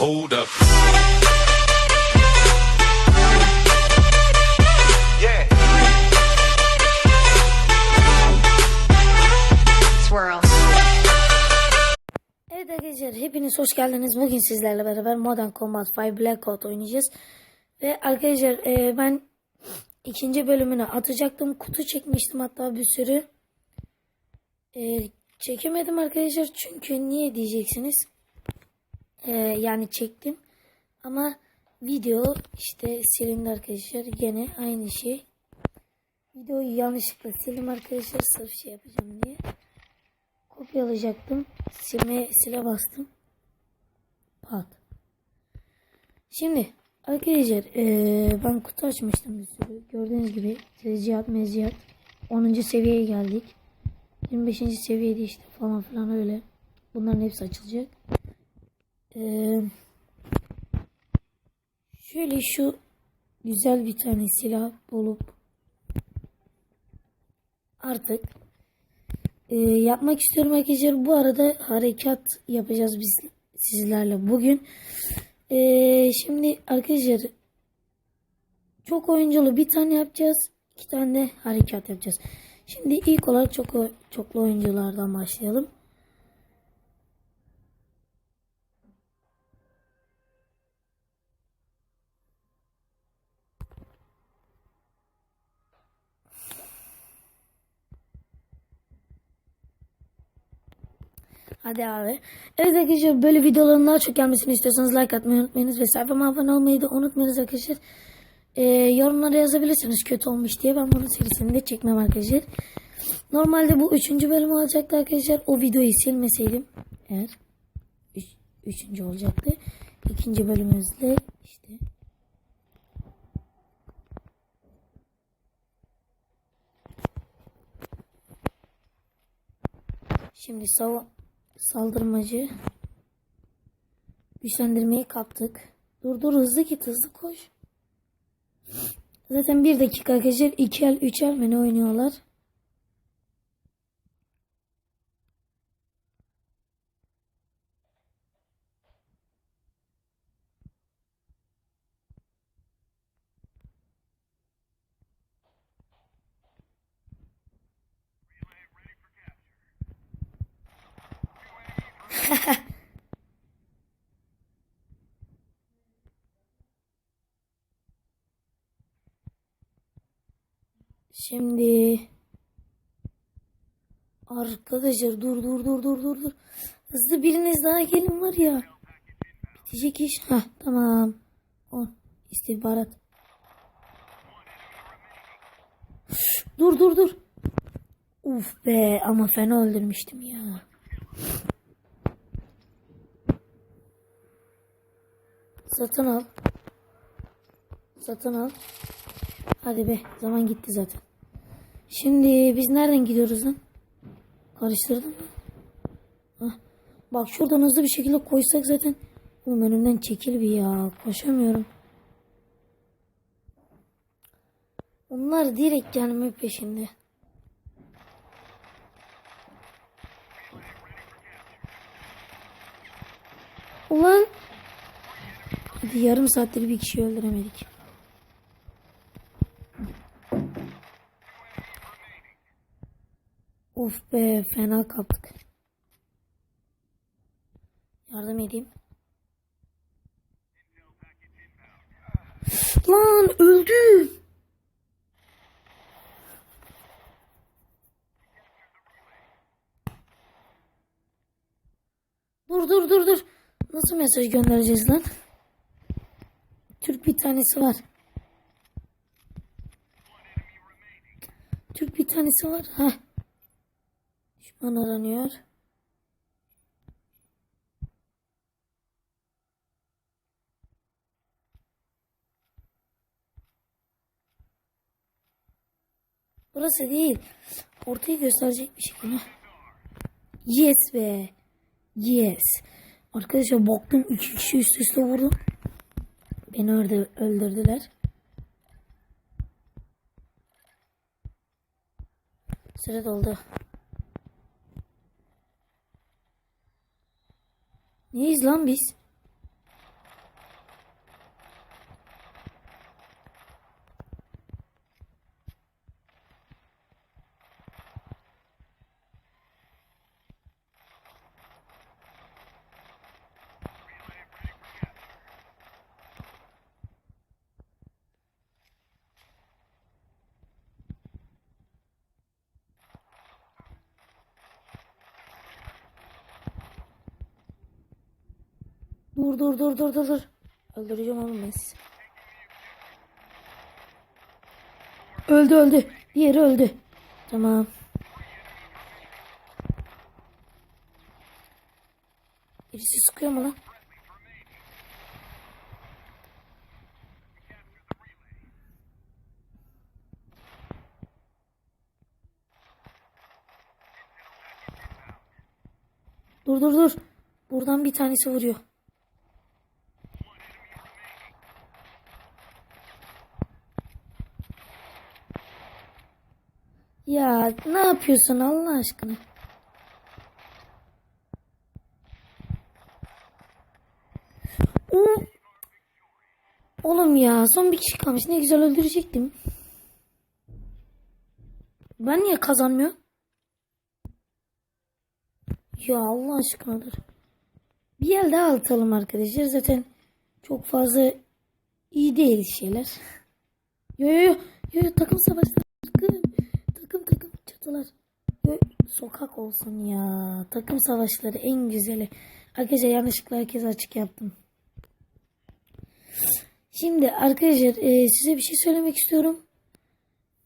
Hold up. Yeah. Swirl. Evet arkadaşlar hepiniz hoş geldiniz. Bugün sizlerle beraber Modern Combat 5 Blackout oynayacağız. Ve arkadaşlar e, ben ikinci bölümünü atacaktım. Kutu çekmiştim hatta bir sürü. E, çekemedim arkadaşlar çünkü niye diyeceksiniz. E, yani çektim. Ama video işte silindi arkadaşlar. Gene aynı şey. Videoyu yanlışlıkla sildim arkadaşlar. Sırf şey yapacağım diye kopyalayacaktım. Silme sile bastım. Pat. Şimdi arkadaşlar eee, ben kutu açmıştım bir sürü. Gördüğünüz gibi tezcihat mezcihat 10. seviyeye geldik. 25. seviyede işte falan filan öyle. Bunların hepsi açılacak. Eee, şöyle şu güzel bir tane silah bulup artık ee, yapmak istiyorum arkadaşlar. Bu arada harekat yapacağız biz sizlerle bugün. Ee, şimdi arkadaşlar çok oyunculu bir tane yapacağız. iki tane de harekat yapacağız. Şimdi ilk olarak çok çoklu oyunculardan başlayalım. Hadi abi. Evet arkadaşlar böyle videoların daha çok gelmesini istiyorsanız like atmayı unutmayınız ve sayfama abone olmayı da unutmayınız arkadaşlar. Ee, yorumlara yazabilirsiniz kötü olmuş diye. Ben bunun serisini de çekmem arkadaşlar. Normalde bu üçüncü bölüm olacaktı arkadaşlar. O videoyu silmeseydim eğer üç, üçüncü olacaktı. İkinci bölümümüzde işte Şimdi sava saldırmacı güçlendirmeyi kaptık. Dur dur hızlı git hızlı koş. Zaten bir dakika arkadaşlar iki el üç el mi ne oynuyorlar? Şimdi arkadaşlar dur dur dur dur dur dur. Hızlı biriniz daha gelin var ya. Bitecek iş. Ha tamam. On istihbarat. Dur dur dur. Uf be ama fena öldürmüştüm ya. Satın al. Satın al. Hadi be zaman gitti zaten. Şimdi biz nereden gidiyoruz lan? Karıştırdım mı? Bak şuradan hızlı bir şekilde koysak zaten. Oğlum önümden çekil bir ya. Koşamıyorum. Onlar direkt gelme peşinde. Ulan. Hadi yarım saattir bir kişi öldüremedik. Of be fena kaptık. Yardım edeyim. Lan öldü. Dur dur dur dur. Nasıl mesaj göndereceğiz lan? Türk bir tanesi var. Türk bir tanesi var. Heh. Aranıyor. Burası değil. Ortayı gösterecek bir şekilde. Yes be. Yes. Arkadaşlar baktım iki kişi üst üste vurdum. Beni orada öldürdüler. Süre doldu. Neyiz lan biz? Dur dur dur dur dur dur. Öldüreceğim oğlum ben sizi. Öldü öldü. Diğeri öldü. Tamam. Birisi sıkıyor mu lan? Dur dur dur. Buradan bir tanesi vuruyor. Ya ne yapıyorsun Allah aşkına? Oğlum ya son bir kişi kalmış. Ne güzel öldürecektim. Ben niye kazanmıyor? Ya Allah aşkına dur. Bir el daha atalım arkadaşlar. Zaten çok fazla iyi değil şeyler. Yo yo yo. Yo, yo takım savaşları. Çatılar. Yo, sokak olsun ya. Takım savaşları en güzeli. Arkadaşlar yanlışlıkla herkese açık yaptım. Şimdi arkadaşlar e, size bir şey söylemek istiyorum.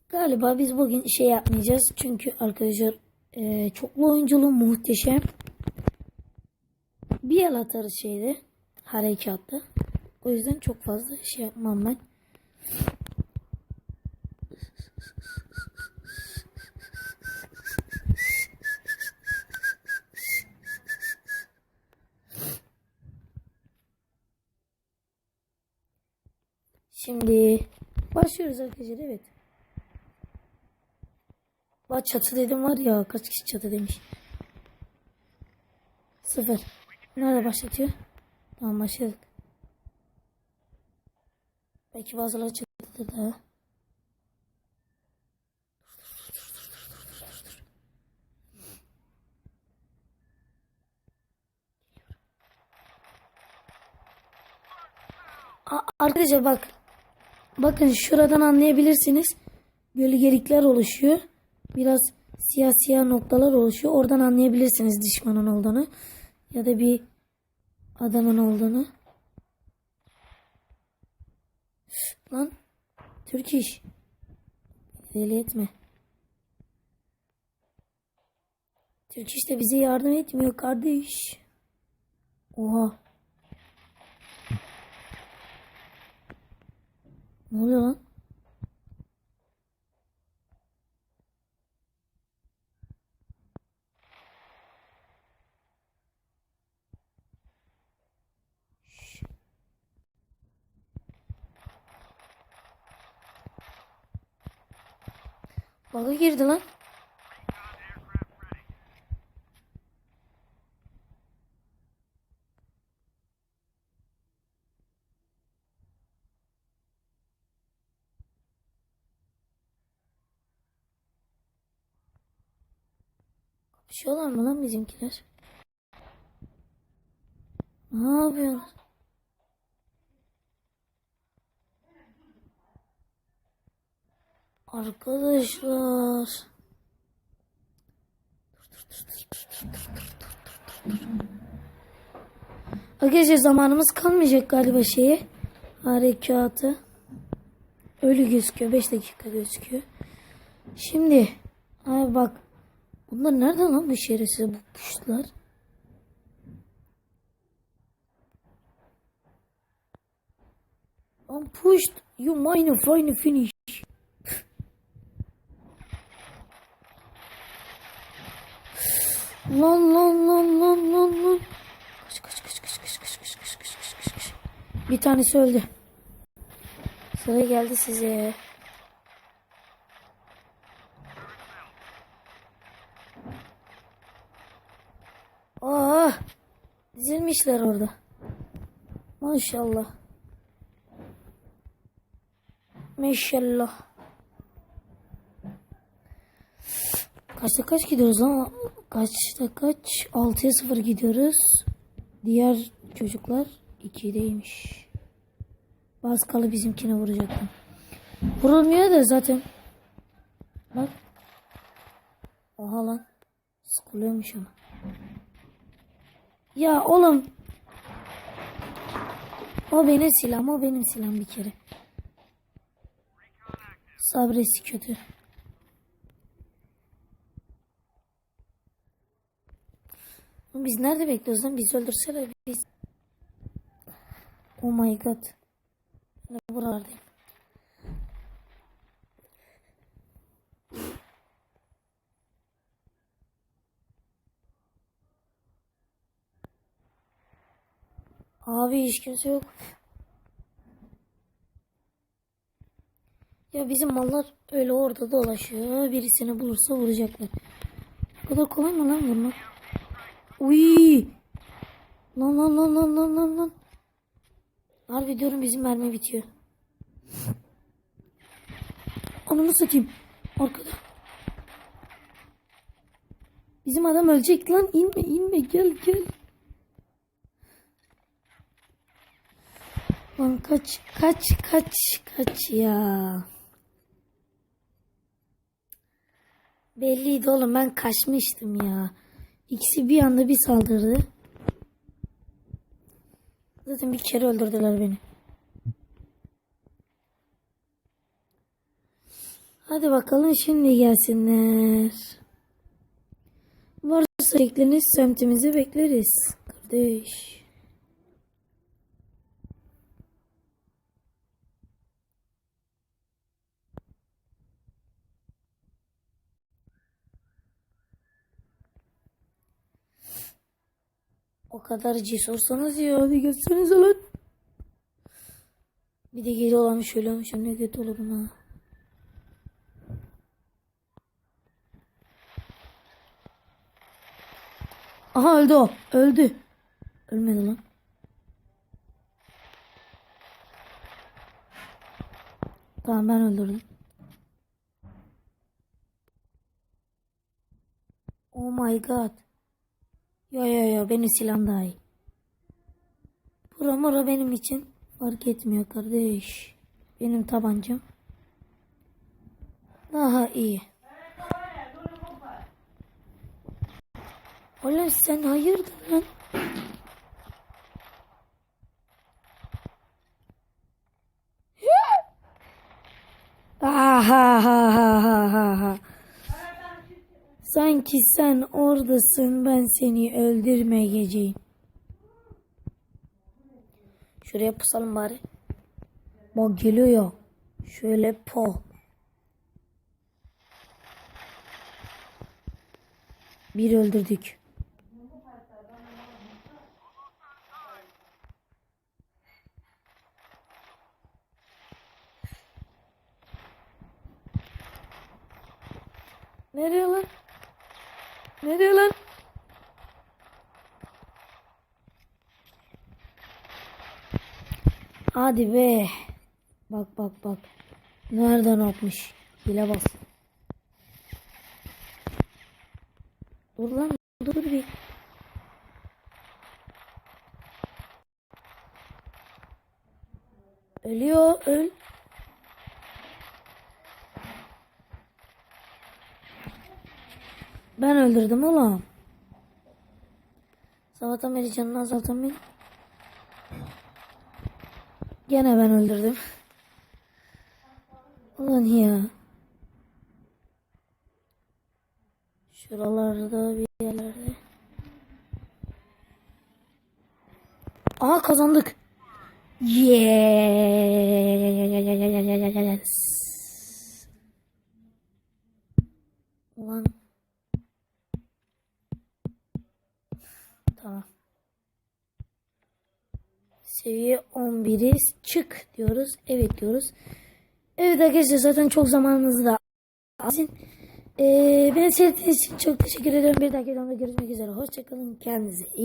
Galiba biz bugün şey yapmayacağız. Çünkü arkadaşlar e, çoklu oyunculuğu muhteşem. Bir el atarız şeyde. Harekatta. O yüzden çok fazla şey yapmam ben. Şimdi başlıyoruz arkadaşlar evet. Bak çatı dedim var ya kaç kişi çatı demiş. Sıfır. Nerede başlatıyor? Tamam başladık. Belki bazıları çatıdır da. Arkadaşlar bak. Bakın şuradan anlayabilirsiniz. Gölgelikler oluşuyor. Biraz siyah siyah noktalar oluşuyor. Oradan anlayabilirsiniz düşmanın olduğunu. Ya da bir adamın olduğunu. Lan. Türk iş. Deli etme. Türk iş de bize yardım etmiyor kardeş. Oha. Ne oluyor lan? Bug'a girdi lan. Kapışıyorlar mı lan bizimkiler? Ne yapıyorlar? Arkadaşlar. Arkadaşlar zamanımız kalmayacak galiba şeye. Harekatı. Ölü gözüküyor. 5 dakika gözüküyor. Şimdi. Abi bak. Bunlar nereden lan bu şerefsiz bu kuşlar? I'm pushed. You mine fine finish. Lan lan lan lan lan lan. Kaç kaç kaç kaç kaç kaç kaç kaç kaç kaç kaç. Bir tanesi öldü. Sıra geldi size. Dizilmişler orada. Maşallah. Maşallah. Kaçta kaç gidiyoruz ama kaçta kaç? 6'ya 0 gidiyoruz. Diğer çocuklar 2'deymiş. Baskalı bizimkine vuracaktım. Vurulmuyor da zaten. Bak. Oha lan. Sıkılıyormuş ama. Ya oğlum. O benim silahım, o benim silahım bir kere. Sabresi kötü. Biz nerede bekliyoruz lan? Bizi öldürseler biz. Oh my god. Buralardayım. Abi hiç kimse yok. Ya bizim mallar öyle orada dolaşıyor. Birisini bulursa vuracaklar. Bu kadar kolay mı lan vurmak? Uy! Lan lan lan lan lan lan lan. Harbi diyorum bizim mermi bitiyor. Ananı satayım. Arkada. Bizim adam ölecek lan. İnme inme gel gel. Lan kaç kaç kaç kaç ya. Belliydi oğlum ben kaçmıştım ya. İkisi bir anda bir saldırdı. Zaten bir kere öldürdüler beni. Hadi bakalım şimdi gelsinler. Varsa ekleniz semtimizi bekleriz. Kardeş. O kadar cesursanız ya hadi gelsenize lan. Bir de geri olan şöyle olmuş ne kötü olur buna. Aha öldü o. Öldü. Ölmedi lan. Tamam ben öldürdüm. Oh my god. Yo yo yo benim silahım daha iyi. Bura mura benim için fark etmiyor kardeş. Benim tabancam daha iyi. Oğlum sen hayırdır lan? Ah, ha ha ha ha ha ha. Sanki sen oradasın ben seni öldürmeyeceğim. Şuraya pusalım bari. Bak geliyor. Şöyle po. Bir öldürdük. Nereye lan? Nereye lan? Hadi be. Bak bak bak. Nereden atmış? Bile bas. Dur lan dur bir. Ölüyor öl. Ben öldürdüm oğlum. Sabahtan beri canını azaltan beni. Gene ben öldürdüm. Ulan ya. Şuralarda bir yerlerde. Aha kazandık. Yes. Ulan. Tamam. Seviye 11'iz. Çık diyoruz. Evet diyoruz. Evet arkadaşlar zaten çok zamanınızı da alsın. Ee, beni seyrettiğiniz için çok teşekkür ederim. Bir videomda görüşmek üzere. Hoşçakalın. Kendinize iyi